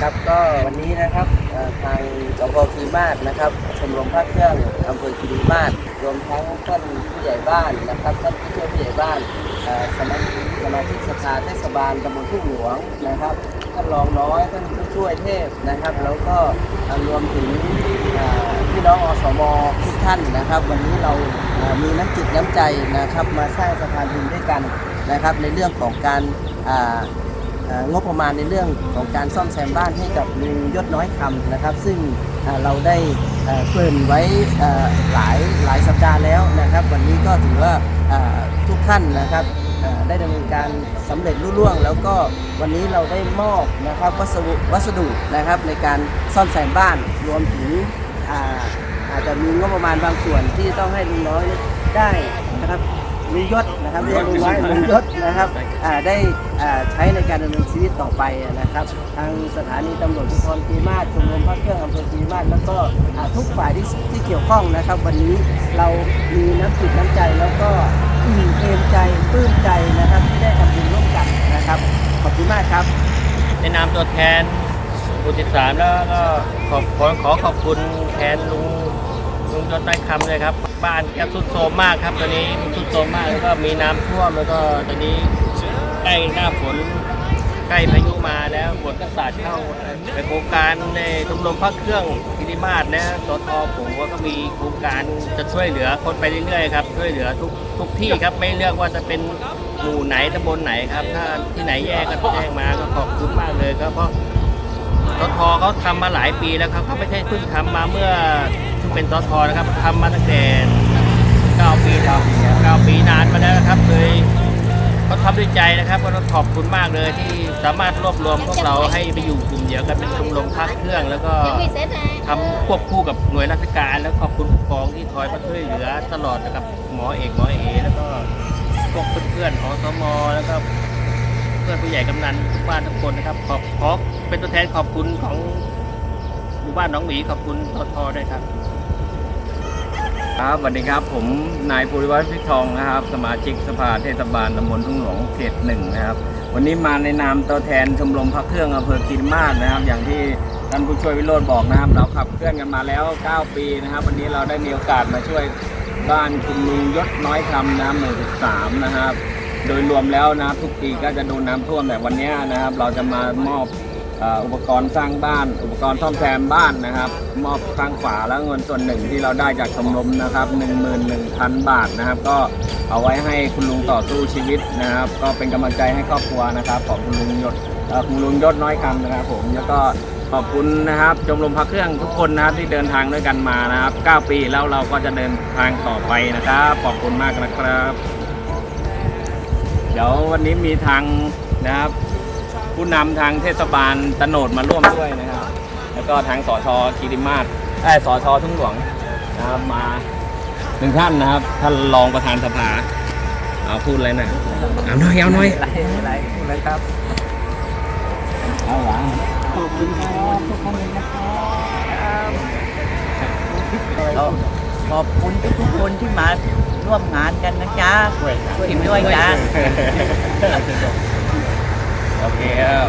ครับก็วันนี้นะครับทางสพคีมาศนะครับชมรมพระเครื่องอำเภอคีมาศรวมทั้งท่านผู้ใหญ่บ้านนะครับท่านผู้ช่วยผู้ใหญ่บ้านสมาชิกสมาชิกสภาเทศบาลตำบลทุ่งหลวงนะครับท่านรองน้อยท่านผู้ช่วยเทพนะครับ แล้วก็รวมถึงพี่น้องอสมทุกท่านนะครับ วันนี้เรามีน้ำจิตน้ำใจนะครับ มาสร้างสะพานบุญด้วยกันนะครับ ในเรื่องของการ งบประมาณในเรื่องของการซ่อมแซมบ้านให้กับลุงยศน้อยคำนะครับ ซึ่งเราได้เกริ่นไว้หลายหลายสัปดาห์แล้วนะครับ วันนี้ก็ถือว่าทุกท่านนะครับได้ดำเนินการสำเร็จรุ่ร่วง แล้วก็วันนี้เราได้มอบนะครับวัสดุวัสดุนะครับในการซ่อมแซมบ้านรวมถึงอาอาจจะมีงบประมาณบางส่วนที่ต้องให้ลุงน้อยได้นะครับ ลุงยศนะครับเรียกลุงไว้ลุงยศนะครับได้ใช้ในการดำเนินชีวิตต่อไปนะครับ ทางสถานีตำรวจภูธรกีมาศชมรมพระเครื่องอำเภอกีมาศแล้วก็ทุกฝ่ายที่ที่เกี่ยวข้องนะครับ วันนี้เรามีน้ำจิตน้ำใจแล้วก็อิ่มเอมใจปลื้มใจนะครับที่ได้ทำบุญร่วมกันนะครับ ขอบคุณมากครับในนามตัวแทนบุติสามแล้วก็ขอบขอขอขอบคุณแทนลุง ลุงยศน้อยคำเลยครับ บ้านแกสุดโทรมมากครับตอนนี้สุดโทรมมากแล้วก็มีน้ำท่วมแล้วก็ตอนนี้ใกล้หน้าฝนใกล้พายุมาแล้วฝนก็สาดเข้าในโครงการในชมรมพระเครื่องกิติมาศและสทผมก็มีโครงการจะช่วยเหลือคนไปเรื่อยๆครับช่วยเหลือทุกทุกที่ครับไม่เลือกว่าจะเป็นหมู่ไหนตำบลไหนครับ ถ้าที่ไหนแย่ก็แจ้งมาก็ขอบคุณมากเลยครับเพราะสทเขาทำมาหลายปีแล้วครับเขาไม่ใช่เพิ่งทำมาเมื่อ เพิ่งเป็นสทนะครับทำมาตั้งแต่9ปีแล้ว9ปีนานมาแล้วนะครับเลยเขาทำด้วยใจนะครับก็ต้องขอบคุณมากเลยที่สามารถรวบรวมพวกเราให้ไปอยู่กลุ่มเดียวกันเป็นชมรมพักเครื่อง แล้วก็ทำควบคู่กับหน่วยราชการ แล้วขอบคุณผู้กองที่คอยมาช่วยเหลือตลอดนะครับหมอเอกหมอเอแล้วก็พวกเพื่อนๆของสมแล้วก็เพื่อนผู้ใหญ่กำนันทุกบ้านทุกคนนะครับขอบขอเป็นตัวแทนขอบคุณของ บ้านน้องหมีขอบคุณททด้วยครับ ครับสวัสดีครับ ผมนายภูริวัฒน์พิทองนะครับ สมาชิกสภาเทศบาลตำบลทุ่งหลวงเขตหนึ่งนะครับ วันนี้มาในนามตัวแทนชมรมพระเครื่องอำเภอกินมาศนะครับ อย่างที่ท่านผู้ช่วยวิโรธบอกนะครับ เราขับเคลื่อนกันมาแล้ว 9 ปีนะครับ วันนี้เราได้มีโอกาสมาช่วยบ้านคุณลุงยศน้อยคำนะหมู่13นะครับ โดยรวมแล้วนะทุกปีก็จะโดนน้ำท่วมแต่วันนี้นะครับ เราจะมามอบ อุปกรณ์สร้างบ้าน อุปกรณ์ซ่อมแซมบ้านนะครับ มอบข้างฝาและเงินส่วนหนึ่งที่เราได้จากชมรมนะครับ11,000 บาทนะครับ ก็เอาไว้ให้คุณลุงต่อสู้ชีวิตนะครับ ก็เป็นกำลังใจให้ครอบครัวนะครับของคุณลุงยศเอ่อคุณลุงยศน้อยคำนะครับ ผมแล้วก็ขอบคุณนะครับชมรมพักเครื่องทุกคนนะครับที่เดินทางด้วยกันมานะครับ 9 ปีแล้วเราก็จะเดินทางต่อไปนะครับขอบคุณมากนะครับ เดี๋ยววันนี้มีทางนะครับ ผู้นำทางเทศบาลตโนดมาร่วมด้วยนะครับ แล้วก็ทางสอชอกิริมาศไอ้ยสอชอทุ่งหลวงนะครับมาหนึ่งท่านนะครับ ท่านรองประธานสภาเอาพูดอะไรหน่อยเอาหน่อยเอาหน่อยอะไรอะไรนะครับเอาหลังขอบคุณครับทุกคนเลยนะครับขอบคุณทุกคนที่มาร่วมงานกันนะจ๊ะช่วยด้วยจ้าโอเคครับ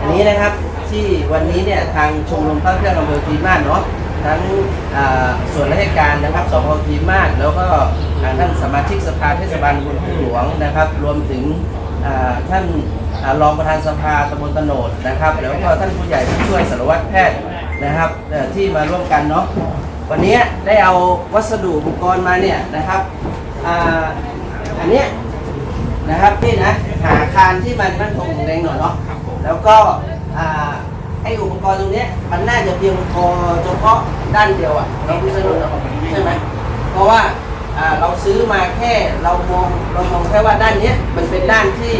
อันนี้นะครับที่วันนี้เนี่ยทางชมรมพระเครื่องอำเภอพีมาศเนาะทั้งส่วนราชการนะครับสพพีมาศแล้วก็อ่าท่านสมาชิกสภาเทศบาลบลทุ่งหลวงนะครับ รวมถึงท่านรองประธานสภาตำบลตโนดนะครับ แล้วก็ท่านผู้ใหญ่ผู้ช่วยสารวัตรแพทย์นะครับที่มาร่วมกันเนาะวันนี้ได้เอาวัสดุอุปกรณ์มาเนี่ยนะครับ อ่าอันเนี้ยนะครับนี่นะหาอาคารที่มันมั่นคงแข็งแรงหน่อยเนาะแล้วก็อ่าไออุปกรณ์ตรงเนี้ยมันน่าจะเพียงพอเฉพาะด้านเดียวอะเราพิจารณาใช่ไหมเพราะว่าอ่าเราซื้อมาแค่เรามองเรามองแค่ว่าด้านเนี้ยมันเป็นด้านที่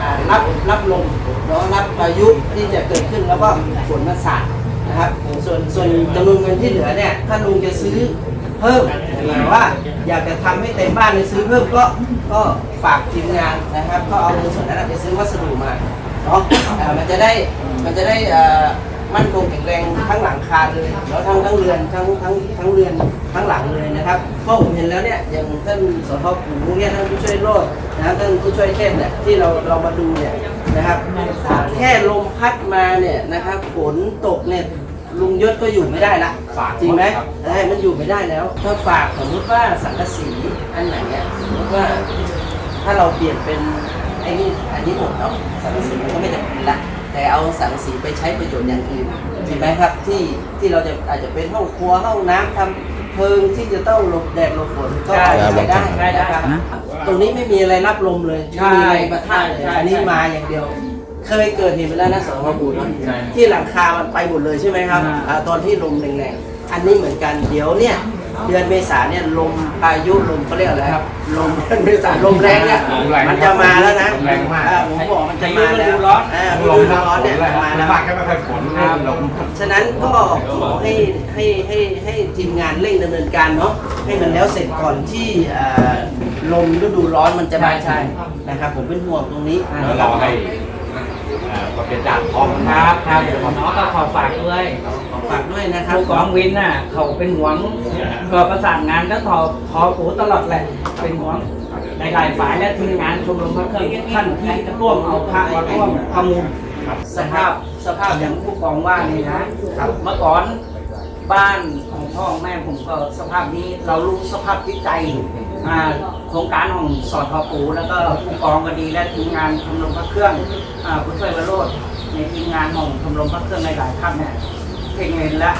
อ่ารับรับลมเนาะรับพายุที่จะเกิดขึ้นแล้วก็ฝนมาสาดนะครับส่วนส่วนจำนวนเงินที่เหลือเนี่ยถ้าลุงจะซื้อ เพิ่มหมายว่าอยากจะทำให้เต็มบ้านเลยซื้อเพิ่มก็ก็ฝากทีมงานนะครับ ก็เอาเงินส่วนนั้นไปซื้อวัสดุมาเนาะเอ่อมันจะได้มันจะได้มั่นคงแข็งแรงทั้งหลังคาเลยแล้วทั้งทั้งเรือนทั้งทั้งทั้งเรือนทั้งหลังเลยนะครับเพราะผมเห็นแล้วเนี่ยอย่างท่านสทปู่เนี่ยท่านผู้ช่วยโรดนะครับท่านผู้ช่วยเทศเนี่ยที่เราเรามาดูเนี่ยนะครับแค่ลมพัดมาเนี่ยนะครับฝนตกเนี่ย ลุงยศก็อยู่ไม่ได้ละจริงไหมใช่มันอยู่ไม่ได้แล้ว ถ้าฝากสมมติว่าสังกะสีอันไหนเนี่ยสมมติว่า ถ้าเราเปลี่ยนเป็นไอ้นี่อันนี้หมดเนาะสังกะสีมันก็ไม่จำเป็นละแต่เอาสังกะสีไปใช้ประโยชน์อย่างอื่นจริงไหมครับที่ที่เราจะอาจจะเป็นห้องครัวห้องน้ำทำเพิงที่จะต้องหลบแดดหลบฝนก็เอาไปใช้ได้นะครับตรงนี้ไม่มีอะไรรับลมเลยไม่มีอะไรประทะเลยอันนี้มาอย่างเดียว เคยเกิดเหตุไปแล้วนะสองพบูเนาะที่หลังคามันไปหมดเลยใช่ไหมครับอ่าตอนที่ลมแรงๆอันนี้เหมือนกันเดี๋ยวเนี่ย เดือนเมษาเนี่ยลมพายุลมเขาเรียกอะไรครับลมเดือนเมษาลมแรงเนี่ยมันจะมาแล้วนะลมแรงมาก อ่ผมบอกมันจะมาแล้วอ่าฤดูร้อนเนี่ยจะมาแล้ว มากแค่ไม่ค่อยฝนนะลม ฉะนั้นก็ขอให้ให้ให้ให้ทีมงานเร่งดำเนินการเนาะให้มันแล้วเสร็จก่อนที่อ่าลมฤดูร้อนมันจะมาใช่ นะครับผมเป็นห่วงตรงนี้แล้วรอให้ เอ่อประเภทจานพร้อมครับครับเดี๋ยวน้องก็ขอฝากด้วยขอฝากด้วยนะครับผู้กองวินน่ะ เขาเป็นห่วงก็ประสานงานก็ทอทอปูตลอดแหละเป็นห่วงในหลายฝ่ายและทีมงานชมรมพระเครื่องท่านที่จะร่วมเอาพระมาร่วมประมูลสภาพสภาพอย่างผู้กองว่านี่นะเมื่อก่อนบ้านของพ่อของแม่ผมก็สภาพนี้เรารู้สภาพจิตใจ อ่าโครงการของสอทอปูแล้วก็ผู้กองก็ดีและทีมงานชมรมพระเครื่องอ่าผู้ช่วยวโรดในทีมงานของชมรมพระเครื่องในหลายท่านเนี่ยเห็นเห็นแล้ว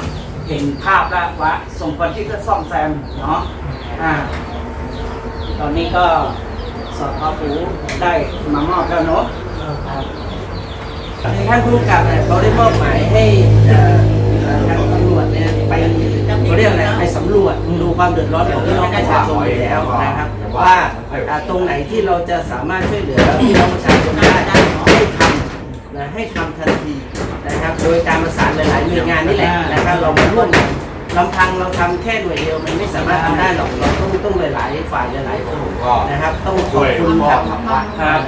เห็นภาพแล้วว่าสมควรที่จะซ่อมแซมเนาะอ่าตอนนี้ก็สอดพอปูได้มามอบแล้วเนาะครับท่านผู้กำกับเนี่ยเขาได้มอบหมายให้เอ่อเอ่อทางตำรวจเนี่ยไป เขาเรียกอะไรไปสำรวจดูความเดือดร้อนของพี่น้องประชาชนอยู่แล้วนะครับว่าอ่าตรงไหนที่เราจะสามารถช่วยเหลือพี่น้องประชาชนได้ให้ทำนะให้ทำทันทีนะครับ โดยการประสานหลายๆหน่วยงานนี่แหละนะครับเรามาร่วมกันลำพังเราทำแค่หน่วยเดียวมันไม่สามารถทำได้หรอกเราต้องต้องหลายๆฝ่ายหลายๆคนนะครับ ต้องขอบคุณครับครับ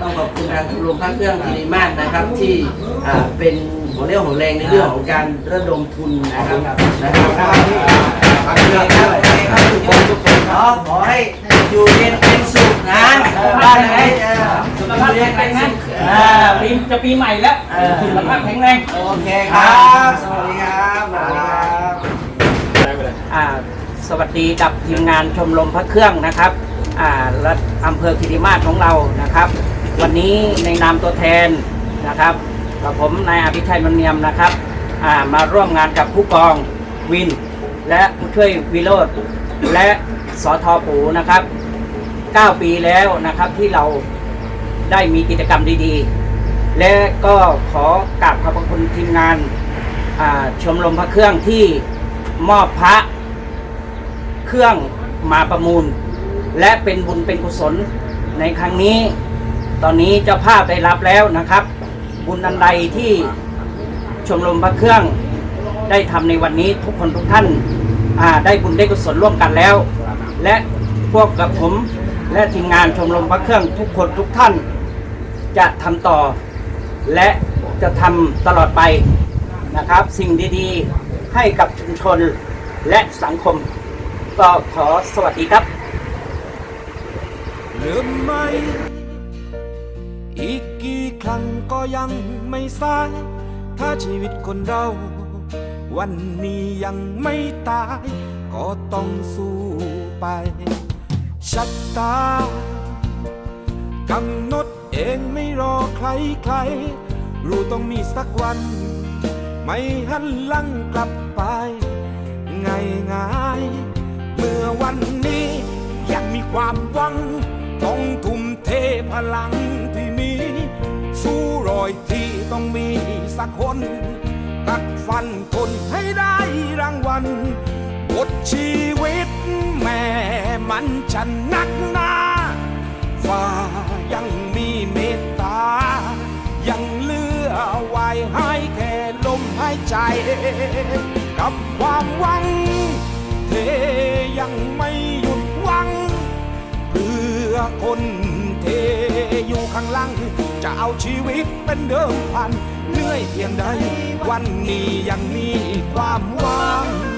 ต้องขอบคุณทางชมรมพระเครื่องกิริมาศนะครับที่อ่าเป็น หัวเรี่ยวหัวแรงในเรื่องของการระดมทุนนะครับนะครับโอเคครับโอเครับทุกคนทุกคนขอขอให้อยู่เย็นเป็นสุขนะบ้านไหนสุขภาพแข็งแรงนะขอ่าปีจะปีใหม่แล้วสุขภาพแข็งแรงโอเคครับสวัสดีครับสวัสดีครับอ่าสวัสดีกับทีมงานชมรมพระเครื่องนะครับอ่าและอำเภอคิริมาศของเรานะครับ วันนี้ในนามตัวแทนนะครับ กับผมนายอภิชัยมันเนียมนะครับามาร่วมงานกับผู้กองวิน และผู้ช่วยวิโรธและสอทอปูนะครับ 9 ปีแล้วนะครับที่เราได้มีกิจกรรมดีๆ และก็ขอกราบขอบพระคุณทีมงานาชมรมพระเครื่องที่มอบพระเครื่องมาประมูล และเป็นบุญเป็นกุศลในครั้งนี้ ตอนนี้เจ้าภาพได้รับแล้วนะครับ บุญอันใดที่ชมรมพระเครื่องได้ทำในวันนี้ทุกคนทุกท่านได้บุญได้กุศลร่วมกันแล้ว และพวกกับผมและทีมงานชมรมพระเครื่องทุกคนทุกท่าน จะทำต่อ และจะทำตลอดไปนะครับ สิ่งดีๆให้กับชุมชนและสังคม ก็ขอสวัสดีครับลืมไหมอีกกี่ ครั้งก็ยังไม่สาย ถ้าชีวิตคนเรา วันนี้ยังไม่ตาย ก็ต้องสู้ไป ชัดตากำหนดเองไม่รอใครใคร รู้ต้องมีสักวัน ไม่หันหลังกลับไปง่ายง่ายๆเมื่อวันนี้ยังมีความหวัง ต้องทุ่มเทพลัง ต้องมีสักคน กัดฟันทนให้ได้รางวัลบทชีวิตแม่มันจะหนักหนาฟ้ายังมีเมตตา ยังเลือไว้ให้แค่ลมหายใจ กับความหวังเทยังไม่หยุดหวัง เพื่อคน เทอยู่ข้างหลัง จะเอาชีวิตเป็นเดิมพันเหนื่อยเพียงใด วันนี้ยังมีความหวัง